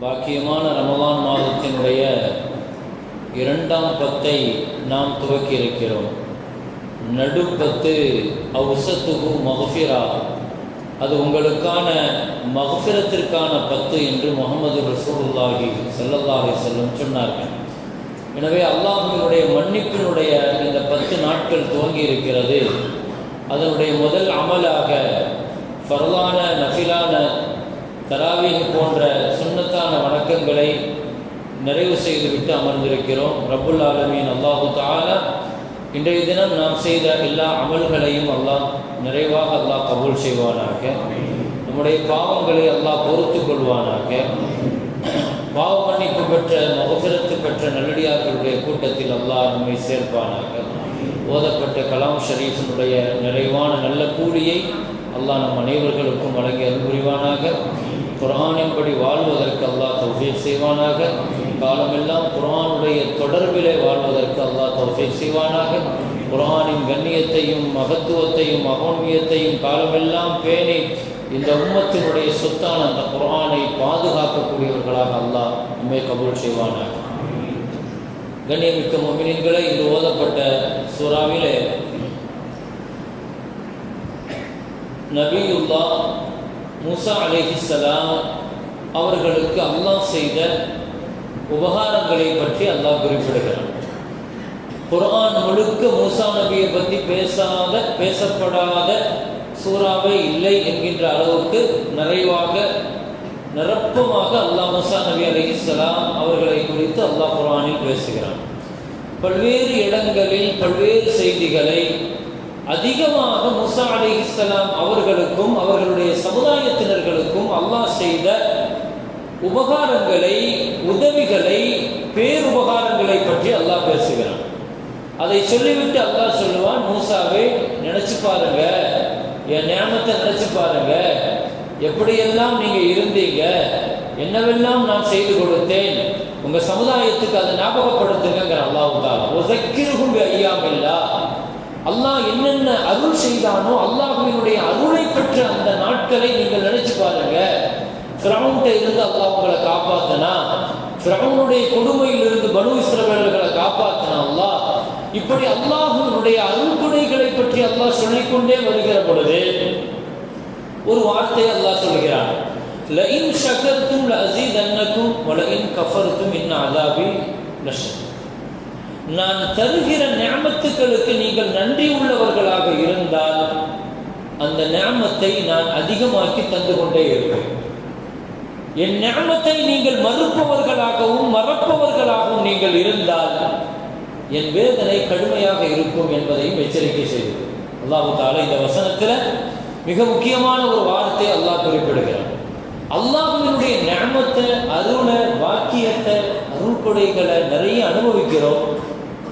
பாக்கியமான ரமலான் மாதத்தினுடைய இரண்டாம் பத்தை நாம் துவக்கி இருக்கிறோம் நடுப்பத்து அவுசத்துகு மகஃபிரா அது உங்களுக்கான மகஃபிரத்திற்கான பத்து என்று முகமது ரசூலுல்லாஹி ஸல்லல்லாஹு செல்லும் சொன்னார்கள். எனவே அல்லாஹினுடைய மன்னிப்பினுடைய இந்த பத்து நாட்கள் துவங்கி இருக்கிறது அதனுடைய முதல் அமலாக ஃபர்லான நஃபிலான தராவீஹ் போன்ற சுன்னத்தான வணக்கங்களை நிறைவு செய்துவிட்டு அமர்ந்திருக்கிறோம். ரபுல் ஆலமீன். அல்லாஹு தாலா இன்றைய தினம் நாம் செய்த எல்லா அமல்களையும் அல்லாஹ் நிறைவாக அல்லாஹ் கபூல் செய்வானாக. நம்முடைய பாவங்களை அல்லாஹ் பொறுத்து கொள்வானாக. பாவ மன்னிப்பு பெற்ற மகபிரத்து பெற்ற நல்லடியார்களுடைய கூட்டத்தில் அல்லாஹ் நம்மை சேர்ப்பானாக. ஓதப்பட்ட கலாம் ஷரீஃபினுடைய நிறைவான நல்ல கூலியை அல்லாஹ் நம் அனைவர்களுக்கும் வழங்கி அருள்புரிவானாக குரானின்படி வாழ்வதற்கு அல்லாஹ் தௌஃபீக் செய்வானாக. காலமெல்லாம் குரானுடைய தொடர்பிலே வாழ்வதற்கு அல்லாஹ் தௌஃபீக் செய்வானாக. குரானின் கண்ணியத்தையும் மகத்துவத்தையும் மகோன்மியத்தையும் காலமெல்லாம் பேணி இந்த உம்மத்தினுடைய சொத்தான அந்த குரானை பாதுகாக்கக்கூடியவர்களாக அல்லாஹ் நம்மை கபூல் செய்வானாக. கண்ணியமிக்க மொமினின்களை இன்று ஓதப்பட்ட சூறாவிலே நபியுல்லா மூசா அலிஹிஸ்லாம் அவர்களுக்கு அல்லாஹ் செய்த உபகாரங்களை பற்றி அல்லாஹ் குறிப்பிடுகிறான். குர்ஆன் முழுக்க மூசா நபியை பற்றி பேசாத பேசப்படாத சூறாவே இல்லை என்கின்ற அளவுக்கு நிறைவாக நிரப்பமாக அல்லாஹ் மூசா நபி அலிஸ்லாம் அவர்களை குறித்து அல்லாஹ் குர்ஆனில் பேசுகிறான். பல்வேறு இடங்களில் பல்வேறு செய்திகளை அதிகமாக முசா அலி இஸ்லாம் அவர்களுக்கும் அவர்களுடைய சமுதாயத்தினர்களுக்கும் அல்லாஹ் செய்த உபகாரங்களை உதவிகளை பேருபகாரங்களை பற்றி அல்லாஹ் பேசுகிறான். அதை சொல்லிவிட்டு அல்லாஹ் சொல்லுவான் மூசாவே நினைச்சு பாருங்க. என் ஞானத்தை நினைச்சு பாருங்க. எப்படியெல்லாம் நீங்க இருந்தீங்க? என்னவெல்லாம் நான் செய்து கொடுத்தேன்? உங்க சமுதாயத்துக்கு அதை ஞாபகப்படுத்துங்கிற அல்லாஹு தாலா ஐயாமில்லா. அல்லாஹ் என்னென்ன அருள் செய்தானோ அல்லாஹுவினுடைய அருளை பெற்ற அந்த நாட்களை நீங்கள் நினைச்சு பாருங்க. கிரவுண்ட இருந்து அல்லாஹ் உங்களை காப்பாத்தினா கிரவுனுடைய கொடுமையிலிருந்து பனு இஸ்ரவேலர்களை காப்பாத்தினா அல்லாஹ் இப்படி அல்லாஹுவினுடைய அருள்குடைகளை பற்றி அல்லாஹ் சொல்லிக்கொண்டே வருகிற பொழுது ஒரு வார்த்தையை அல்லாஹ் சொல்கிறான். லஇன் ஷகர்தும் லஅஸீதன்னக்கும் வலஇன் கஃபருக்கும் இன் அதாபி லஷத் நான் தருகிற ஞாபத்துக்களுக்கு நீங்கள் நன்றி உள்ளவர்களாக இருந்தால் அந்த ஞாபத்தை நான் அதிகமாக்கி தந்து கொண்டே இருப்பேன். என் ஞாபத்தை நீங்கள் மறுப்பவர்களாகவும் மறப்பவர்களாகவும் நீங்கள் இருந்தால் என் வேதனை கடுமையாக இருக்கும் என்பதையும் எச்சரிக்கை செய்தது அல்லாஹு தாலா இந்த வசனத்தில் மிக முக்கியமான ஒரு வார்த்தை அல்லாஹ் குறிப்பிடுகிறார் அல்லாஹினுடைய ஞாபத்தை அருளை வாக்கியத்தை அருள் கொடைகளை நிறைய அனுபவிக்கிறோம்.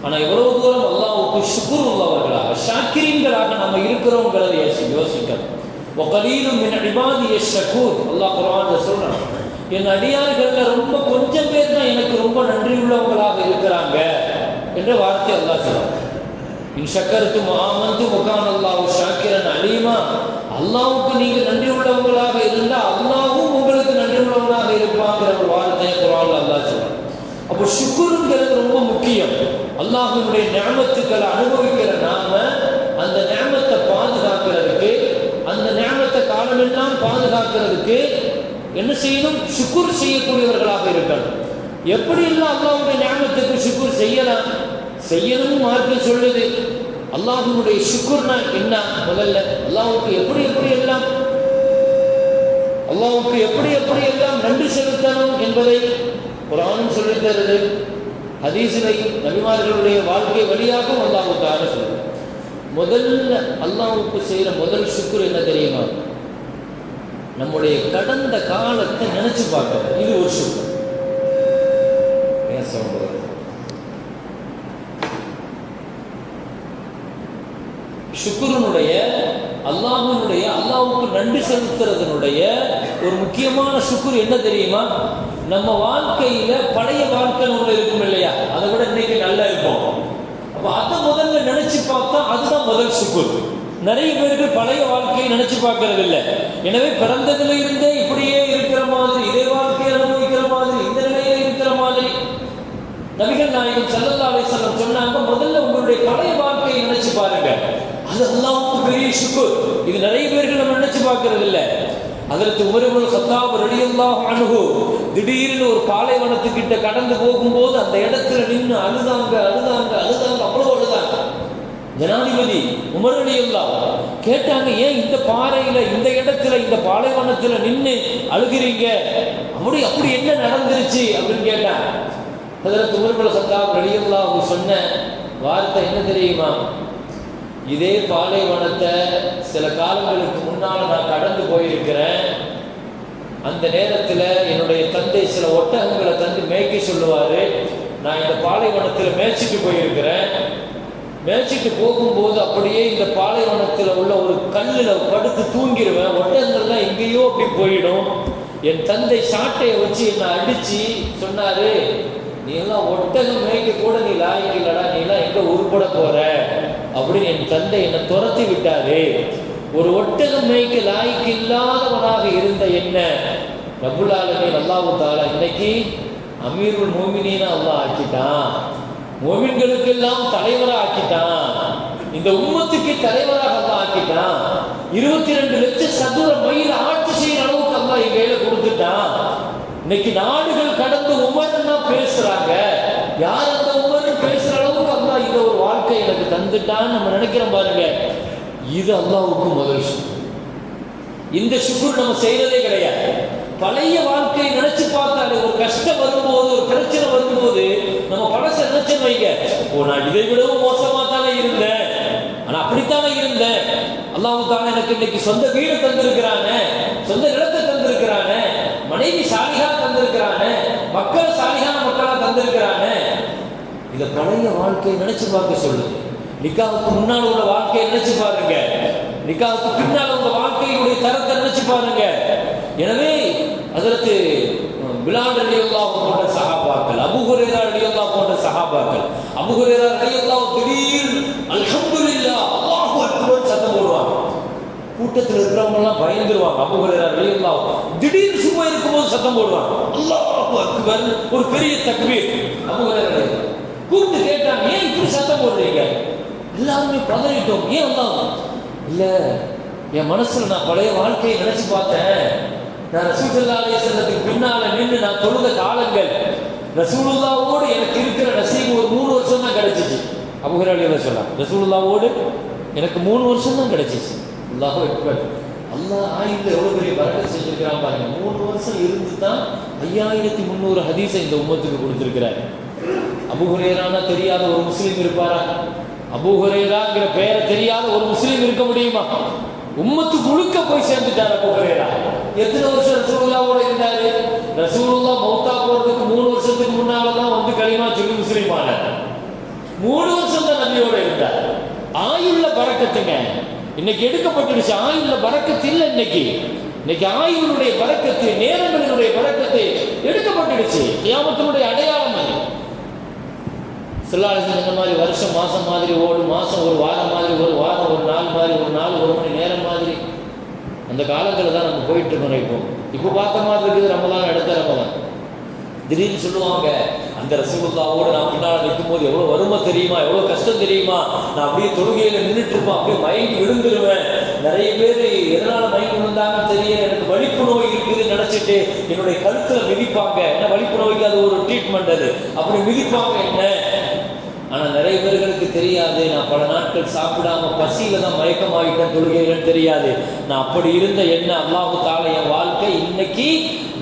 ஆனால் எவ்வளவு தூரம் அல்லாவுக்கு சுக்குர் உள்ளவர்களாக ஷாக்கிரீன்களாக நம்ம இருக்கிறோங்கிறத யோசிக்கணும். ஒக்கலீலும் என் அடிபாதிய ஷக்கூர் அல்லாஹ் குரான் சொல்றான் என் அடியார்கள்ல ரொம்ப கொஞ்சம் பேர் தான் எனக்கு ரொம்ப நன்றி உள்ளவங்களாக இருக்கிறாங்க என்ற வார்த்தை அல்லாஹ் சொல்றான். இன் சக்கரத்து மாமந்து முகான் அல்லாஹ் ஷாக்கிரன் அலீமா. அல்லாவுக்கு நீங்க நன்றி உள்ளவங்களாக இருந்தால் அல்லாவும் உங்களுக்கு நன்றி உள்ளவங்களாக இருப்பாங்கிற ஒரு வார்த்தையை குரான் அல்லாஹ் சொல்றான். அப்போ சுக்குருங்கிறது ரொம்ப முக்கியம். அல்லாஹினுடைய ஞாபகத்துக்களை அனுபவிக்கிற நாம அந்த ஞாபகத்தை பாதுகாக்கிறதுக்கு அந்த ஞாபகத்தை காலமெல்லாம் பாதுகாக்கிறதுக்கு என்ன செய்யணும்? சுக்குர் செய்யக்கூடியவர்களாக இருக்கணும். எப்படி எல்லாம் அல்லாஹுடைய ஞாபகத்துக்கு சுக்குர் செய்யலாம்? செய்யணும் மார்க்கம் சொல்லுது. அல்லாஹுடைய சுக்குர்னா என்ன? முதல்ல அல்லாஹுக்கு எப்படி எப்படி எல்லாம் அல்லாஹுக்கு எப்படி எப்படி எல்லாம் நன்றி செலுத்தணும் என்பதை குரானும் சொல்லித் தருது ஹதீசிலையும் நபிமார்களுடைய வாழ்க்கை வழியாகவும் அல்லாஹு தார சொல்லுது முதல்ல அல்லாஹுக்கு செய்கிற முதல் சுக்குர் என்ன தெரியுமா? நம்முடைய கடந்த காலத்தை நினைச்சு பார்க்கறது இது ஒரு சுக்குர். சுக்குருனுடைய சொல்றது சுக்குரனுடைய அல்லாஹுனுடைய அல்லாஹுக்கு நன்றி செலுத்துறதனுடைய ஒரு முக்கியமான சுக்குர் என்ன தெரியுமா? நம்ம வாழ்க்கையில பழைய வாழ்க்கை ஒன்று இருக்கும் இல்லையா? அதை விட இன்னைக்கு நல்லா இருக்கும். அப்ப அதை முதல்ல நினைச்சு பார்த்தா அதுதான் முதல் சுக்குர் நிறைய பேருக்கு பழைய வாழ்க்கையை நினைச்சு பார்க்கறது இல்லை. எனவே பிறந்ததுல இருந்தே இப்படியே இருக்கிற மாதிரி இதே வாழ்க்கையை அனுபவிக்கிற மாதிரி நபிகள் நாயகம் ஸல்லல்லாஹு அலைஹி சொன்னாங்க முதல்ல உங்களுடைய பழைய வாழ்க்கையை நினைச்சு பாருங்க. அதெல்லாம் பெரிய சுக்குர் இது நிறைய பேருக்கு நம்ம நினைச்சு பார்க்கறது இல்லை. அதற்கு உமருல் கத்தாப் ரலியல்லாஹு அன்ஹு திடீர்னு ஒரு பாலைவனத்துக்கிட்ட கடந்து போகும்போது அந்த இடத்துல நின்று அழுதாங்க அழுதாங்க அழுதாங்க அவ்வளவு அழுதாங்க. ஜனாதிபதி உமர் கேட்டாங்க ஏன் இந்த பாறையில இந்த இடத்துல இந்த பாலைவனத்துல நின்று அழுகிறீங்க? அப்படி அப்படி என்ன நடந்துருச்சு? அப்படின்னு கேட்டாங்க. அதற்கு உமருல் கத்தாப் அவங்க சொன்ன வார்த்தை என்ன தெரியுமா? இதே பாலைவனத்தை சில காலங்களுக்கு முன்னால் நான் கடந்து போயிருக்கிறேன். அந்த நேரத்தில் என்னுடைய தந்தை சில ஒட்டகங்களை தந்து மேய்க்க சொல்லுவார். நான் இந்த பாலைவனத்தில் மேய்ச்சிட்டு போயிருக்கிறேன். மேய்ச்சிட்டு போகும்போது அப்படியே இந்த பாலைவனத்தில் உள்ள ஒரு கல்லில் படுத்து தூங்கிடுவேன். ஒட்டகங்கள்லாம் எங்கேயோ அப்படி போயிடும். என் தந்தை சாட்டையை வச்சு என்னை அடித்து சொன்னார் நீ எல்லாம் ஒட்டகம் மேய்க்க கூட நீ லாய்க்கலடா நீ எல்லாம் எங்கே உருப்பட போற? அப்படின்னு என் தந்தை என்னை துரத்தி விட்டாரு. ஒரு ஒட்டகம் மேய்க்க லாய்க்கு இல்லாதவனாக இருந்த என்ன? ரபுல்லாலுமே அல்லாஹு தாலா இன்னைக்கு அமீருல் மோமினா அல்லாஹ் ஆக்கிட்டான். மோமின்களுக்கெல்லாம் தலைவராக ஆக்கிட்டான். இந்த உம்மத்துக்கு தலைவராக அல்லாஹ் ஆக்கிட்டான். இருபத்தி ரெண்டு லட்சம் சதுர மைல் ஆட்சி செய்யற அளவுக்கு அல்லாஹ் என் கையில கொடுத்துட்டான். இன்னைக்கு நாடுகள் கடந்து உமர்னா பேசுறாங்க. யார் அந்த உமர்னு பேசுற அளவுக்கு அல்லாஹ் இந்த ஒரு வாழ்க்கை எனக்கு தந்துட்டான்னு நம்ம நினைக்கிறோம் பாருங்க. இது அல்லாவுக்கு முதல் சுக்குர் இந்த சுக்குர் நம்ம செய்யறதே கிடையாது. பழைய வாழ்க்கையை நினைச்சு பார்த்தாலே ஒரு கஷ்டம் வரும்போது ஒரு பிரச்சனை வரும்போது நம்ம பழச நினைச்சு வைங்க. ஓ நான் இதை விடவும் மோசமா தானே இருந்தேன். ஆனா அப்படித்தானே இருந்தேன். அல்லாஹ் தானே எனக்கு இன்னைக்கு சொந்த வீடு தந்திருக்கிறாங்க சொந்த நிலத்தை தந்திருக்கிறாங்க மனைவி சாலிகா தந்திருக்கிறாங்க மக்கள் சாலிகான மக்களா தந்திருக்கிறாங்க இதை பழைய வாழ்க்கையை நினைச்சு பார்க்க சொல்லுது நிக்காவுக்கு முன்னால் உள்ள வாழ்க்கையை நினைச்சு பாருங்க. நிக்காவுக்கு பின்னால் உள்ள வாழ்க்கையுடைய தரத்தை நினைச்சு பாருங்க. எனவே அதற்கு பிலால் ரலியல்லாஹு போன்ற சகாபாக்கள் அபூ ஹுரைரா போன்ற சகாபாக்கள் அபூ ஹுரைரா திடீர் அல்ஹம்துலில்லாஹ் அல்லாஹு அக்பர் சத்தம் போடுவாங்க. கூட்டத்தில் இருக்கிறவங்க எல்லாம் பயந்துருவாங்க. அபூ ஹுரைரா திடீர் சும்மா இருக்கும்போது சத்தம் போடுவாங்க. அல்லாஹு அக்பர் ஒரு பெரிய தக்பீர். அபூ கூப்பிட்டு கேட்டாங்க ஏன் இப்படி சத்தம் போடுறீங்க? எல்லாருமே பதறிட்டோம். ஏன் தான் இல்லை என் மனசில் நான் பழைய வாழ்க்கையை நினைச்சு பார்த்தேன். நான் ரசூலுல்லா அலைஹிஸ்ஸலாத்துக்கு பின்னால நின்று நான் தொழுத காலங்கள் ரசூலுல்லாவோடு எனக்கு இருக்கிற நசீபு ஒரு மூணு வருஷம் தான் கிடைச்சிச்சு. அபுஹராலியில சொல்லலாம் ரசூலுல்லாவோடு எனக்கு மூணு வருஷம் தான் கிடைச்சிச்சு. அல்லாஹோ எக்பர் அல்லாஹ் ஆயுத எவ்வளோ பெரிய வரக்கை செஞ்சுருக்கிறான் பாருங்க. மூணு வருஷம் இருந்து தான் ஐயாயிரத்தி முந்நூறு ஹதீஸை இந்த உம்மத்துக்கு கொடுத்திருக்கிறார். அபு தெரியாத ஒரு முஸ்லீம் இருப்பாரா? அபூஹுரேராங்கிற பெயரை தெரியாத ஒரு முஸ்லீம் இருக்க முடியுமா? உம்மத்து முழுக்க போய் சேர்ந்துட்டார் அபூஹுரேரா எத்தனை வருஷம் ரசூலுல்லாவோட இருந்தாரு? ரசூலுல்லா மௌத்தா போறதுக்கு மூணு வருஷத்துக்கு முன்னால தான் வந்து களிமா சொல்லி முஸ்லீம் ஆனார். மூணு வருஷம் தான் நபியோட இருந்தார். ஆயுள்ல பறக்கத்துங்க. இன்னைக்கு எடுக்கப்பட்டுடுச்சு ஆயுள்ல பறக்கத்து இல்லை இன்னைக்கு. இன்னைக்கு ஆயுளுடைய பறக்கத்து நேரங்களினுடைய பறக்கத்து எடுக்கப்பட்டுடுச்சு. கியாமத்தினுடைய அடையாளம் அது. சில்லாளர்கள் இந்த மாதிரி வருஷம் மாதம் மாதிரி ஓடும் மாதம் ஒரு வாரம் மாதிரி ஒரு வாரம் ஒரு நாள் மாதிரி ஒரு நாள் ஒரு மணி நேரம் மாதிரி. அந்த காலத்தில் தான் நம்ம போயிட்டு இருக்கோம் இப்போ. இப்போ பார்த்த மாதிரி இருக்குது ரமதான் அடுத்த ரமதான் திடீர்னு சொல்லுவாங்க அந்த ரசகுல்லாவோடு நான் பின்னால் நிற்கும் போது எவ்வளோ வறுமை தெரியுமா எவ்வளோ கஷ்டம் தெரியுமா? நான் அப்படியே தொழுகையில் நின்றுட்டு இருப்பேன் அப்படியே மயங்கி விழுந்துருவேன் நிறைய பேர் எதனால் மயங்கி விழுந்தாங்கன்னு தெரிய எனக்கு வலிப்பு நோய் இருக்குதுன்னு நினச்சிட்டு என்னுடைய கழுத்தில் மிதிப்பாங்க. என்ன வலிப்பு நோய்க்கு அது ஒரு ட்ரீட்மெண்ட் அது. அப்படி மிதிப்பாங்க என்ன? ஆனா நிறைய பேர்களுக்கு தெரியாது. நான் பல நாட்கள் சாப்பிடாம பசியில தான் மயக்கமாகிட்டேன் தொழுகையிலன்னு தெரியாது. நான் அப்படி இருந்த என்ன அல்லாஹு தாலா என் வாழ்க்கை? இன்னைக்கு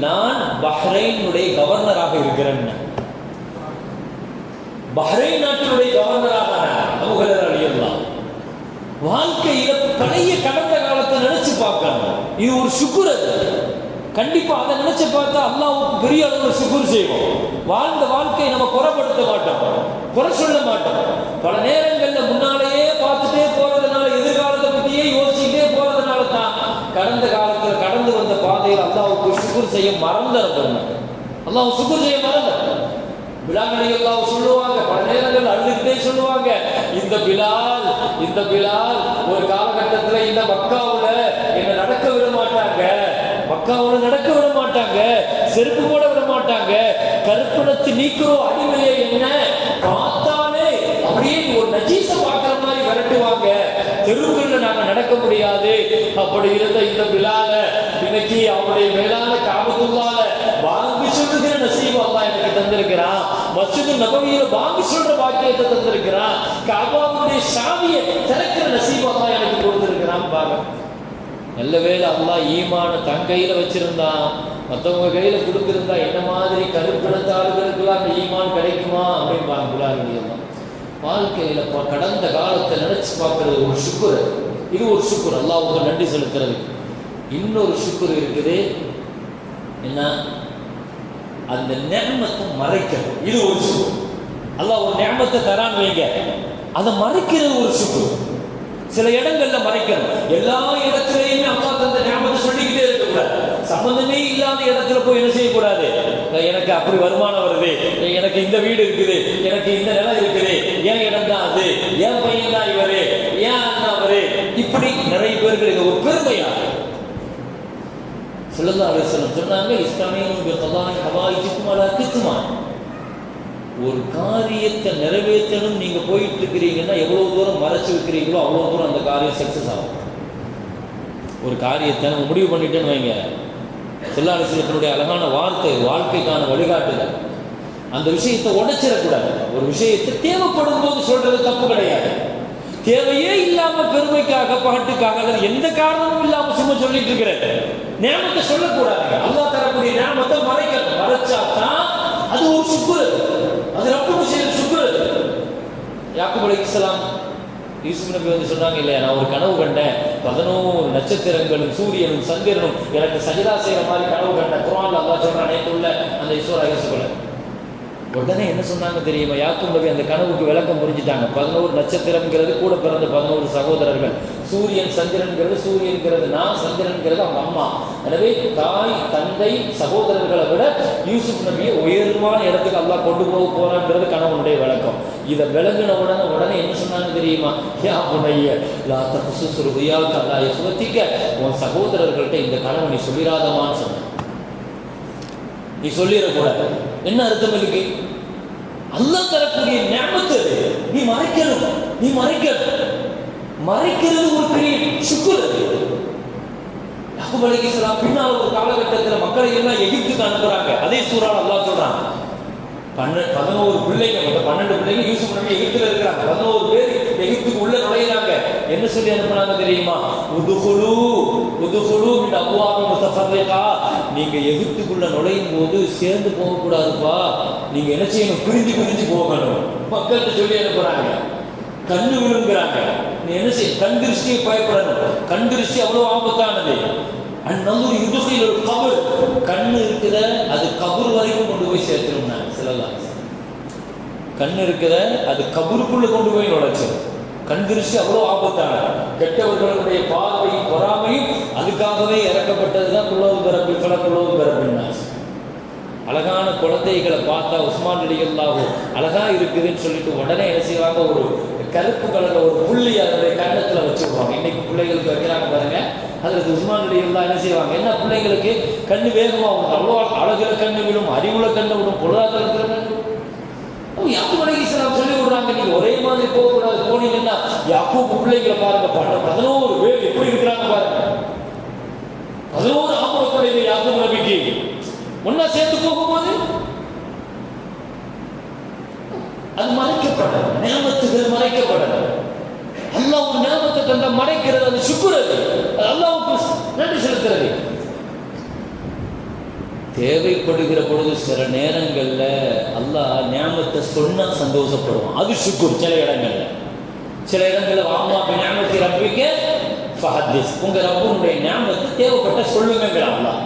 நான் பஹ்ரைனுடைய கவர்னராக இருக்கிறேன். பஹ்ரைன் நாட்டினுடைய கவர்னராக அழியலாம் வாழ்க்கையில பழைய கடந்த காலத்தை நினைச்சு பார்க்கணும். இது ஒரு சுக்குர் அது. கண்டிப்பா அதை நினைச்சு பார்த்தா அல்லாஹ்வுக்கு பெரிய அளவில் சுகுர் செய்வோம் வாழ்ந்த வாழ்க்கையை நம்ம குறைப்படுத்த மாட்டோம். குறை சொல்ல மாட்டோம். பல நேரங்கள்ல முன்னாலேயே பார்த்துட்டே போறதுனால எதிர்காலத்தை பத்தியே யோசிச்சுட்டே போறதுனால தான் கடந்த காலத்துல கடந்து வந்த பாதையில் அல்லாவுக்கு சுகுர் செய்ய மறந்துடும் அல்லாஹ் சுக்குர் செய்ய மறந்துடும் பிலால் சொல்லுவாங்க. பல நேரங்கள் அழுதுகிட்டே சொல்லுவாங்க. இந்த பிலால் இந்த பிலால் ஒரு காலகட்டத்துல இந்த மக்காவுல என்ன நடக்க விட மாட்டாங்க. மக்காவுல நடக்க விட மாட்டாங்க செருப்பு போட விட மாட்டாங்க. மாட்டாங்க நீக்கிறோம் அடிமையே என்ன? பார்த்தாலே அப்படியே ஒரு நஜீச பார்க்கிற மாதிரி விரட்டுவாங்க. தெருவுகள்ல நாங்க நடக்க முடியாது. அப்படி இருந்த இந்த விழால இன்னைக்கு அவருடைய மேலான காபத்துள்ளால வாங்கி சொல்லுகிற நசீபு அல்லா எனக்கு தந்திருக்கிறான். மஸ்ஜிது நபவியில வாங்கி சொல்ற பாக்கியத்தை தந்திருக்கிறான். காபாவுடைய சாவியை திறக்கிற நசீபு அல்லா எனக்கு கொடுத்திருக்கிறான் பாருங்க. நல்ல வேளை அல்லா ஈமான தன் கையில வச்சிருந்தான் மற்றவங்க கையில கொடுத்திருந்தா என்ன மாதிரி கருப்பிடத்தாளர்களுக்கெல்லாம் அந்த ஈமான் கிடைக்குமா அப்படின்பாங்க புலாரடியெல்லாம் வாழ்க்கையில கடந்த காலத்தை நினைச்சு பார்க்கறது ஒரு சுக்குர். இது ஒரு சுக்குர். உங்க நன்றி செலுத்துறது. இன்னொரு சுக்குர் இருக்குது. என்ன? அந்த நேமத்தை மறைக்கிறது. இது ஒரு சுக்குர். அல்லா ஒரு நேமத்தை தரான் வைங்க. அதை மறைக்கிறது ஒரு சுக்குர். சில இடங்கள்ல மறைக்கணும். எல்லா இடத்துலயுமே அம்மா தந்த ஞாபகம் சொல்லிக்கிட்டே இருக்கக்கூடாது. சம்பந்தமே இல்லாத இடத்துல போய் என்ன செய்யக்கூடாது? எனக்கு அப்படி வருமானம் வருது. எனக்கு இந்த வீடு இருக்குது. எனக்கு இந்த நிலம் இருக்குது. ஏன் இடம் தான் அது? ஏன் பையன் தான் இவரு? ஏன் அண்ணா அவரு? இப்படி நிறைய பேர்களுக்கு ஒரு பெருமையா? சொல்லுங்க அலிஸ்லம் சொன்னாங்க இஸ்லாமிய ஹவாயிச்சுக்கும் அலா கித்துமா ஒரு காரியத்தை நிறைவேற்றணும் நீங்க போயிட்டு இருக்கிறீங்கன்னா எவ்வளவு தூரம் மறைச்சு வைக்கிறீங்களோ அவ்வளவு தூரம் அந்த காரியம் சக்சஸ் ஆகும். ஒரு காரியத்தை நம்ம முடிவு பண்ணிட்டேன்னு வைங்க. செல்லாலோசனத்தினுடைய அழகான வார்த்தை வாழ்க்கைக்கான வழிகாட்டுதல். அந்த விஷயத்தை உடைச்சிடக்கூடாது. ஒரு விஷயத்தை தேவைப்படும் போது சொல்றது தப்பு கிடையாது. தேவையே இல்லாம பெருமைக்காக பகட்டுக்காக அல்லது எந்த காரணமும் இல்லாம சும்மா சொல்லிட்டு இருக்கிறேன் நேமத்தை சொல்லக்கூடாது அல்லா தரக்கூடிய நேமத்தை மறைக்கணும். மறைச்சாதான் அது ஒரு சுப்பு அது ரொம்ப விஷயம் சுக்குரு. யாக்கூப் அலைஹிஸ்ஸலாம் யூசுப் நபி வந்து சொன்னாங்க இல்லையா நான் ஒரு கனவு கண்டேன். பதினோரு நட்சத்திரங்களும் சூரியனும் சந்திரனும் எனக்கு சஜிதா செய்யற மாதிரி கனவு கண்டேன் குரான் அல்லா சொல்றான் அனைத்துள்ள அந்த ஈஸ்வர யூசுப்ல உடனே என்ன சொன்னாங்க தெரியுமா? யாக்கும் நபி அந்த கனவுக்கு விளக்கம் புரிஞ்சுட்டாங்க. பதினோரு நட்சத்திரம்ங்கிறது கூட பிறந்த பதினோரு சகோதரர்கள். சூரியன் சந்திரன்கிறது சூரியன்கிறது நான் சந்திரன்கிறது அவங்க அம்மா. எனவே தாய் தந்தை சகோதரர்களை விட யூசுப் நபியை உயர்வான இடத்துக்கு அல்லா கொண்டு போக போறாங்கிறது கணவனுடைய விளக்கம். இதை விளங்கின உடனே உடனே என்ன சொன்னாங்க தெரியுமா? யா புனைய லாத்த தகுசுசுரு உயாவுக்கு அல்லா சுவத்திக்க உன் சகோதரர்கள்ட்ட இந்த கனவு நீ சொல்லிராதமான்னு சொன்ன நீ சொல்லிடக்கூடாது. என்ன அர்த்தம் இருக்கு? அல்லா தரக்கூடிய ஞாபகத்து நீ மறைக்கணும் நீ மறைக்கணும் மறைக்கிறது ஒரு பெரிய சுக்குர் அது. பின்னால் ஒரு காலகட்டத்தில் மக்களை எல்லாம் எகிப்துக்கு அனுப்புறாங்க அதே சூறால் அல்லா சொல்றான். பன்ன பதினோரு பிள்ளைங்க மொத்தம் பன்னெண்டு பிள்ளைங்க யூஸ் பண்ணி எகிப்துல இருக்கிறாங்க. பதினோரு பேர் எகிப்துக்கு உள்ள நுழையிறாங்க. என்ன சொல்லி அனுப்புனாங்க தெரியுமா? உதுகுலு உதுகுலு மின் அபுவாபி முத்தஃபர்ரிகா. நீங்க எகிப்துக்குள்ள நுழையும் போது சேர்ந்து போக கூடாதுப்பா நீங்க என்ன செய்யணும்? பிரிஞ்சு பிரிஞ்சு போகணும். மக்கள்கிட்ட சொல்லி அனுப்புறாங்க. கண்ணு விழுங்குறாங்க. நீ என்ன செய்ய கண் திருஷ்டியை பயப்படணும். கண் திருஷ்டி அவ்வளவு ஆபத்தானது. ஒரு யுதுகையில் ஒரு கபர். கண்ணு இருக்குல்ல அது கபர் வரைக்கும் கொண்டு போய் சேர்த்துரும் சில கண் இருக்குத அது கபருக்குள்ளே கொண்டு போய் நுழைச்சிடும் கண் திருஷ்டி அவ்வளோ ஆபத்தான கெட்டவர்களுடைய பார்வையும் பொறாமையும் அதுக்காகவே இறக்கப்பட்டதுதான் குள்ளவு பிறப்பு பல குள்ளவு பிறப்புன்னா அழகான குழந்தைகளை பார்த்தா உஸ்மான் அலிகல்லாவோ அழகா இருக்குதுன்னு சொல்லிட்டு உடனே என்ன செய்வாங்க? ஒரு கருப்பு கலர்ல ஒரு புள்ளி அதனுடைய கண்ணத்துல வச்சுருவாங்க. இன்னைக்கு பிள்ளைகளுக்கு வைக்கிறாங்க பாருங்க. அதுல உஸ்மான் அலிகல்லா என்ன செய்வாங்க? என்ன பிள்ளைங்களுக்கு கண்ணு வேகமா அவ்வளோ அழகுல கண்ணு விடும் அறிவுல கண்ணு விடும் பொருளாதாரத்தில் கண்ணு யாக்கூப் அலைஹிஸ்ஸலாம் சொல்லி விடுறாங்க? நீங்க ஒரே மாதிரி போகக்கூடாது. போனீங்கன்னா யாக்கூப் பிள்ளைகளை பாருங்க. பன்ன பதினோரு பேர் எப்படி இருக்கிறாங்க பாருங்க. பதினோரு ஆம்பளை பிள்ளைங்க யாக்கூப் நபிக்கு. ஒன்னா சேர்த்து போகும்போது அது மறைக்கப்படணும் நியமத்துகள் மறைக்கப்படணும் அல்லாஹ் ஒரு நியமத்தை தந்த மறைக்கிறது அது சுக்குறது. அல்லாஹ் அல்லாஹ்வுக்கு நன்றி செலுத்துறது. தேவைப்படுகிற பொழுது சில நேரங்களில் அல்லாஹ் ஞாபகத்தை சொன்னால் சந்தோஷப்படுவோம் அது சுக்குர். சில இடங்களில். சில இடங்களில் வாமா ஞாபகத்தை ரப்பிக்க ஃபஹத்திஸ். உங்க ரப்புனுடைய ஞாபகத்தை தேவைப்பட்ட சொல்லுங்க அல்லாஹ்.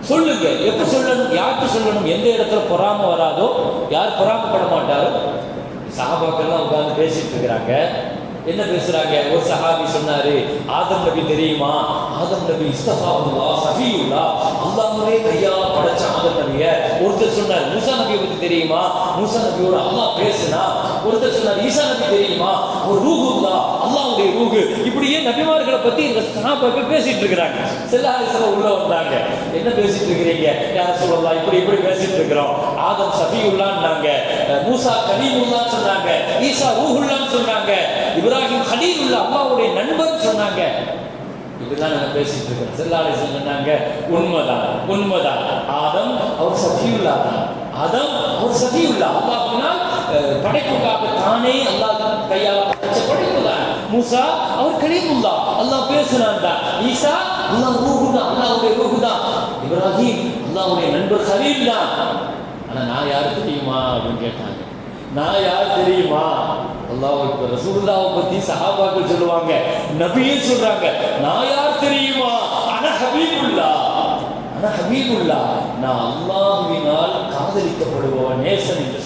சொல்லுங்க. எப்போ சொல்லணும்? யாருக்கு சொல்லணும்? எந்த இடத்துல பொறாம வராதோ யார் பொறாமப்பட மாட்டாரோ? சாபாக்கெல்லாம் உட்காந்து பேசிட்டு இருக்கிறாங்க. என்ன பேசுறாங்க? ஒரு சஹாபி சொன்னாரு ஆதம் நபி தெரியுமா? ஆதம் நபி இஸ்தஃபாவுல்லா சஃபியுல்லா. அல்லாஹ்வே கையா படைச்ச ஆதம் நபிய ஒருத்தர் சொன்னார் மூசா நபியை பத்தி தெரியுமா? மூசா நபியோட அல்லாஹ் பேசுனா ஒருத்தர் சொன்னார் ஈசா நபி தெரியுமா? ஒரு ரூஹுல்லா அல்லாஹ்வுடைய ரூஹு. இப்படியே நபிமார்களை பத்தி இந்த சஹாபாக்கள் பேசிட்டு இருக்கிறாங்க. செல்லாஹிஸ்ல உள்ள வந்தாங்க. என்ன பேசிட்டு இருக்கிறீங்க? யார் சொல்லலாம் இப்படி இப்படி பேசிட்டு இருக்கிறோம். ஆதம் சஃபியுல்லான்னாங்க மூசா கலீமுல்லான்னு சொன்னாங்க. ஈசா ரூஹுல்லான்னு சொன்னாங்க. இப்ராஹிம் ஹலீலுல்லா அல்லாஹ்வுடைய நண்பர் சொன்னாங்க. இப்படிதான் நாங்க பேசிட்டு இருக்கோம் செல்லாலை சொன்னாங்க உண்மைதான் உண்மைதான். ஆதம் அவர் சஃபியுல்லா தான். ஆதம் அவர் சஃபியுல்லா. அல்லாஹ்னா படைப்புக்காக தானே அல்லாஹ் கையால் படைச்ச படைப்பு தான். மூசா அவர் கலீமுல்லா. அல்லாஹ் பேசுனான் தான். ஈசா அல்லாஹ் ரூஹு தான். அல்லாஹ்வுடைய ரூஹு தான். இப்ராஹிம் அல்லாஹ்வுடைய நண்பர் ஹலீல் தான். ஆனா நான் யாரு தெரியுமா அப்படின்னு கேட்டாங்க. நான் யார் தெரியுமா? அல்லாஹ் இப்போ ரசூலுல்லாஹ் பத்தி சஹாபாக்கள் சொல்லுவாங்க நபியே சொல்றாங்க நான் யார் தெரியுமா? ஆனா ஹபீபுல்லா. ஆனா ஹபீபுல்லா. நான் அல்லாஹ்வினால் காதலிக்கப்படுபவன் நேசன் என்று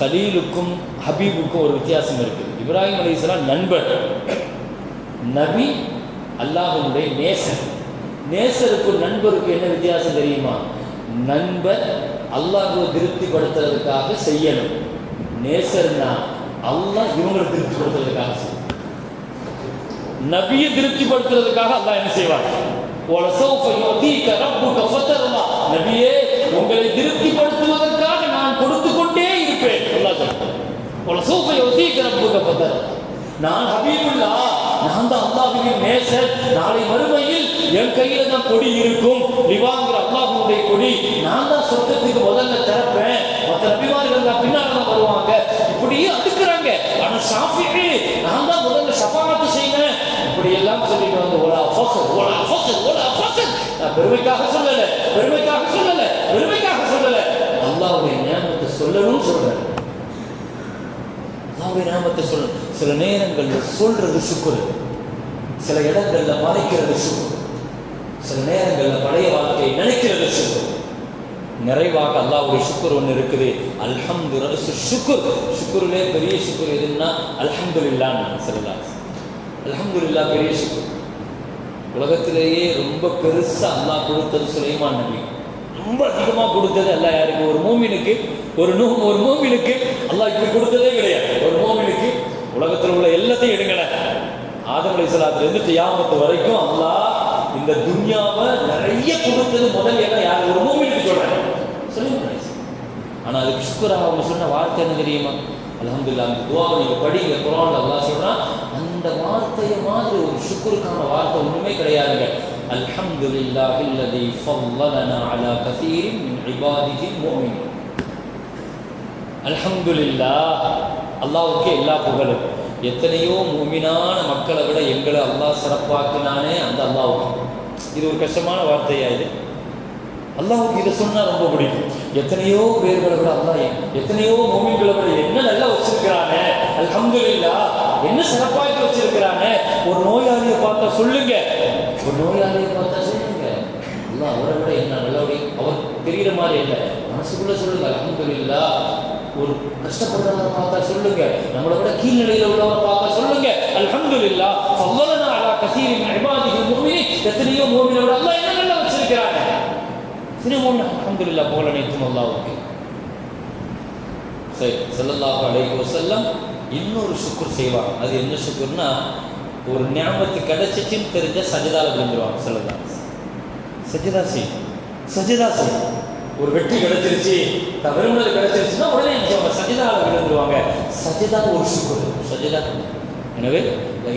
சலீலுக்கும் ஹபீபுக்கும் ஒரு வித்தியாசம் இருக்கு. இப்ராஹிம் அலிஸ்லாம் நண்பர். நபி அல்லாஹனுடைய நேசன் நேசருக்கும் நண்பருக்கும் என்ன வித்தியாசம் தெரியுமா? நண்பர் அல்லாஹுவை திருப்திப்படுத்துறதுக்காக செய்யணும். நேசர்னா அல்லாஹ் இவங்களை திருப்திப்படுத்துறதுக்காக நபியை திருப்திப்படுத்துறதுக்காக அல்லாஹ் என்ன செய்வார் நபியே உங்களை திருப்திப்படுத்துவதற்காக நான் கொடுத்து கொண்டே இருப்பேன் நான் ஹபீபுல்லா நான் தான் அல்லாஹ்வின் நேசர். நாளை மறுமையில் என் கையில தான் கொடி இருக்கும். லிவாங்கிற அல்லாஹுடைய கொடி. நான் தான் சொர்க்கத்துக்கு முதல்ல திறப்பேன். மற்ற நபிமார்கள் தான் பின்னால தான் வருவாங்க. இப்படியே அடுக்கிறாங்க ஆனா ஷாஃபிஈ நான் தான் முதல்ல ஷஃபாஅத்து செய்வேன். இப்படி எல்லாம் சொல்லிட்டு வந்து ஓலா ஃபக்ர் ஓலா ஃபக்ர் ஓலா ஃபக்ர் நான் பெருமைக்காக சொல்லல பெருமைக்காக சொல்லல பெருமைக்காக சொல்லல. அல்லாஹுடைய நியமத்தை சொல்லணும்னு சொல்றேன். அல்லாஹுடைய நாமத்தை சொல்லணும். சில நேரங்களில் சொல்றது சுக்குரு. சில இடங்கள்ல மறைக்கிறது சுக்குரு. சில நேரங்களில் பழைய வாழ்க்கையை நினைக்கிறது சுக்குரு. நிறைவாக அல்லாவுடைய சுக்குர் ஒன்று இருக்குது. அல்ஹம்து ரசு சுக்குர். சுக்குருலே பெரிய சுக்குர் எதுன்னா அல்ஹம்துலில்லான்னு சொல்லலாம் அல்ஹம்துலில்லா பெரிய சுக்குர். உலகத்திலேயே ரொம்ப பெருசாக அல்லாஹ் கொடுத்தது சுலைமான் நபி. ரொம்ப அதிகமாக கொடுத்தது அல்லாஹ் யாருக்கு? ஒரு மூமினுக்கு. ஒரு நூ ஒரு மூமினுக்கு. அல்லாஹ் இப்படி கொடுத்ததே கிடையாது. உலகத்தில் உள்ள எல்லாத்தையும் எடுங்களேன் ஆதம் அலைஹிஸ்ஸலாத்துல இருந்து கியாமத்து வரைக்கும் அல்லாஹ் இந்த துன்யாவை நிறைய கொடுத்தது முதல் இடம் யார்? ஒரு மூமெண்ட் சொல்றேன். சொல்லுங்க ஆனா அதுக்கு சுக்குரா அவங்க சொன்ன வார்த்தை என்ன தெரியுமா? அலமதுல்லா அந்த துவாவை நீங்க படிங்க குரான் அல்லா சொல்றான் அந்த வார்த்தையை மாதிரி ஒரு சுக்குருக்கான வார்த்தை ஒண்ணுமே கிடையாதுங்க. அல்ஹம்துலில்லாஹி அல்லதி ஃபல்லலனா அலா கஸீரின் மின் இபாதிஹி முஃமினீன். அல்ஹம்துலில்லாஹ் அல்லாவுக்கு எல்லா புகழும். எத்தனையோ மூமினான மக்களை விட எங்களை அல்லாஹ் சிறப்பாக்கினானே அந்த அல்லாவுக்கு. இது ஒரு கஷ்டமான வார்த்தையா இது? அல்லாவுக்கு இதை சொன்னால் ரொம்ப பிடிக்கும். எத்தனையோ பேர்களை விட அல்லாஹ் எத்தனையோ மூமிகளை விட என்ன நல்லா வச்சிருக்கிறானே? அல்ஹம்துலில்லாஹ் என்ன சிறப்பாக்கி வச்சிருக்கிறானே? ஒரு நோயாளியை பார்த்தா சொல்லுங்க. ஒரு நோயாளியை பார்த்தா சொல்லுங்க. அல்லாஹ் அவரை விட என்ன நல்லபடி அவர் தெரிகிற மாதிரி இல்லை. மனசுக்குள்ள சொல்லுங்க அல்ஹம்துலில்லாஹ் ஒரு கஷ்டப்படுறவரை பார்த்தா சொல்லுங்க. நம்மளை விட கீழ்நிலையில் உள்ளவரை பார்த்தா சொல்லுங்க. அல்ஹம்துலில்லாஹ் ஃபல்லலனா அலா கசீரின் மின் இபாதிஹி எத்தனையோ மூமினை விட அல்லாஹ் என்ன நல்லா வச்சிருக்கிறாங்க சினிமோன் அல்ஹம்துலில்லா போல நினைத்தும் அல்லாவுக்கு. சரி ஸல்லல்லாஹு அலைஹி செல்லம் இன்னொரு சுக்குர் செய்வாங்க. அது என்ன சுக்குர்னா ஒரு ஞாபகத்து கிடைச்சிச்சின்னு தெரிஞ்ச சஜிதாவில் விழுந்துருவாங்க. செல்லதா சஜிதா செய்யும். சஜிதா செய்யும். ஒரு வெற்றி கிடைச்சிருச்சு. விரும்பினது கிடைச்சிருச்சுன்னா உடனே அவங்க சஜிதாவில் விழுந்துருவாங்க சஜிதா ஒரு சுக்குர். சஜிதா. எனவே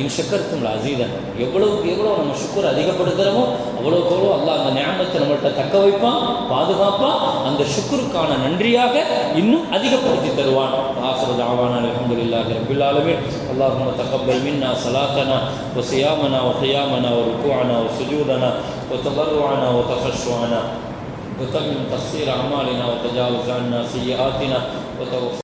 இன்ஷக்கர்த்தும் அசீதன் எவ்வளவுக்கு எவ்வளோ நம்ம சுக்குர் அதிகப்படுத்துகிறோமோ அவ்வளோ எவ்வளோ அல்லா அந்த ஞாபகத்தை நம்மள்கிட்ட தக்க வைப்பான் பாதுகாப்பான். அந்த சுக்குருக்கான நன்றியாக இன்னும் அதிகப்படுத்தி தருவான். ஆசர தாவான இல்லாத ரபில்லாலுமே அல்லாஹ் தக்கபல் மின்னா சலாத்தனா ஒ சியாமனா ஒ ஹியாமனா ஒ ருக்குவானா ஒரு சுஜூதனா ஒ தபர்வானா ஒ தகஸ்வானா وتمم تقصير أعمالنا وتجاوز عنا سيئاتنا وتوفى